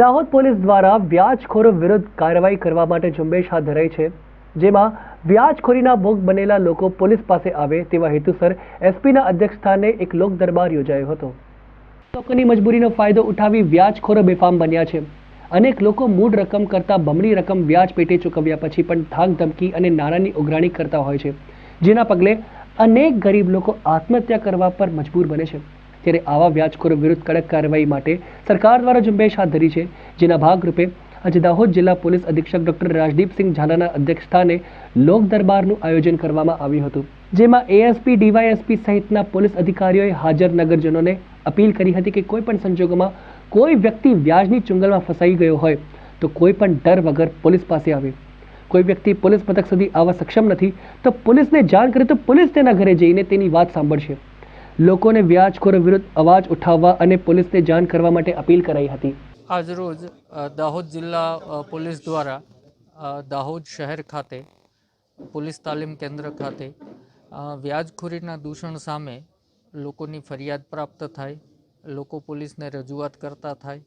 Dahod police દ્વારા વ્યાજખોરો વિરુદ્ધ કાર્યવાહી કરવા માટે ઝુંબેશ હાથ ધરાઈ છે, જેમાં વ્યાજખોરીના ભોગ બનેલા લોકો પોલીસ પાસે આવે તેવા હેતુસર એસપીના અધ્યક્ષસ્થાને એક લોક દરબાર યોજાયો હતો. લોકોની મજબૂરીનો ફાયદો ઉઠાવી વ્યાજખોરો બેફામ બન્યા છે. અનેક લોકો મૂળ રકમ કરતાં બમણી રકમ વ્યાજ પેટે ચૂકવ્યા પછી પણ ધાક ધમકી અને નાણાંની ઉઘરાણી કરતા હોય છે, જેના પગલે અનેક ગરીબ લોકો આત્મહત્યા કરવા પર મજબૂર બને છે. ત્યારે આવા વ્યાજખોરો વિરુદ્ધ કડક કાર્યવાહી માટે સરકાર દ્વારા ઝુંબેશ હાથ ધરી છે, જેના ભાગરૂપે આજે દાહોદ જિલ્લા પોલીસ અધિક્ષક ડોક્ટર રાજદીપસિંહ ઝાલાના અધ્યક્ષસ્થાને લોક દરબારનું આયોજન કરવામાં આવ્યું હતું, જેમાં એએસપી, ડીવાયએસપી સહિતના પોલીસ અધિકારીઓએ હાજર નગરજનોને અપીલ કરી હતી કે કોઈ પણ સંજોગોમાં કોઈ વ્યક્તિ વ્યાજની ચુંગલમાં ફસાઈ ગયો હોય, તો કોઈ પણ ડર વગર પોલીસ પાસે આવે. કોઈ વ્યક્તિ પોલીસ મથક સુધી આવવા સક્ષમ નથી, તો પોલીસને જાણ કરે તો પોલીસ તેના ઘરે જઈને તેની વાત સાંભળશે. લોકોને વ્યાજખોરો વિરુદ્ધ અવાજ ઉઠાવવા અને પોલીસને જાણ કરવા માટે અપીલ કરાઈ હતી. આજરોજ દાહોદ જિલ્લા પોલીસ દ્વારા દાહોદ શહેર ખાતે, પોલીસ તાલીમ કેન્દ્ર ખાતે વ્યાજખોરીના દૂષણ સામે લોકોની ફરિયાદ પ્રાપ્ત થાય, લોકો પોલીસને રજૂઆત કરતા થાય.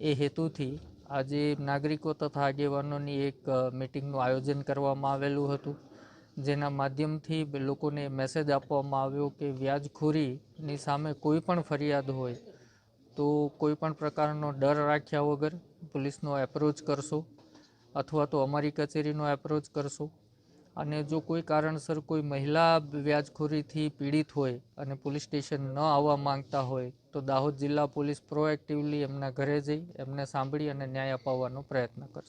એ હેતુથી આજે નાગરિકો તથા આગેવાનોની એક મિટિંગનું આયોજન કરવામાં આવેલું હતું. જેના માધ્યમથી લોકોને મેસેજ આપવામાં આવ્યો કે વ્યાજખોરીની સામે કોઈ પણ ફરિયાદ હોય તો કોઈ પણ પ્રકારનો ડર રાખ્યા વગર પોલીસનો એપ્રોચ કરશો અથવા તો અમારી કચેરીનો એપ્રોચ કરશો. અને જો કોઈ કારણસર કોઈ મહિલા વ્યાજખોરીથી પીડિત હોય અને પોલીસ સ્ટેશન ન આવવા માંગતા હોય તો દાહોદ જિલ્લા પોલીસ પ્રોએક્ટિવલી એમના ઘરે જઈ એમને સાંભળી અને ન્યાય અપાવવાનો પ્રયત્ન કરશે.